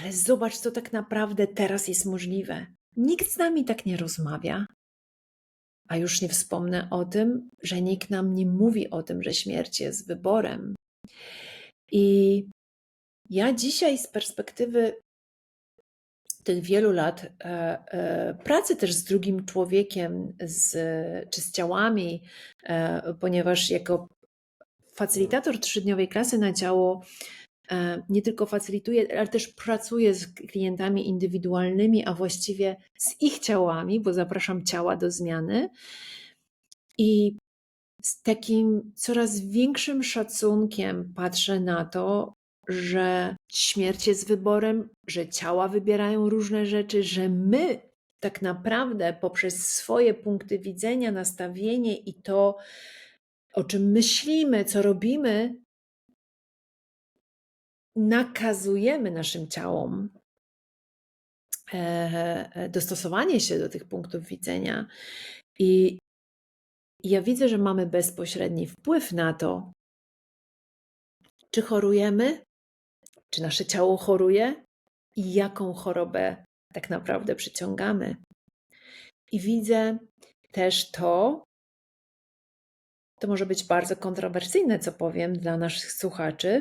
ale zobacz, co tak naprawdę teraz jest możliwe. Nikt z nami tak nie rozmawia. A już nie wspomnę o tym, że nikt nam nie mówi o tym, że śmierć jest wyborem. I ja dzisiaj z perspektywy tych wielu lat e, e, pracy też z drugim człowiekiem, z, czy z ciałami, e, ponieważ jako facylitator trzydniowej klasy na ciało nie tylko facylituję, ale też pracuję z klientami indywidualnymi, a właściwie z ich ciałami, bo zapraszam ciała do zmiany. I z takim coraz większym szacunkiem patrzę na to, że śmierć jest wyborem, że ciała wybierają różne rzeczy, że my tak naprawdę poprzez swoje punkty widzenia, nastawienie i to, o czym myślimy, co robimy, nakazujemy naszym ciałom e, e, dostosowanie się do tych punktów widzenia. I ja widzę, że mamy bezpośredni wpływ na to, czy chorujemy, czy nasze ciało choruje i jaką chorobę tak naprawdę przyciągamy. I widzę też to, to może być bardzo kontrowersyjne, co powiem dla naszych słuchaczy,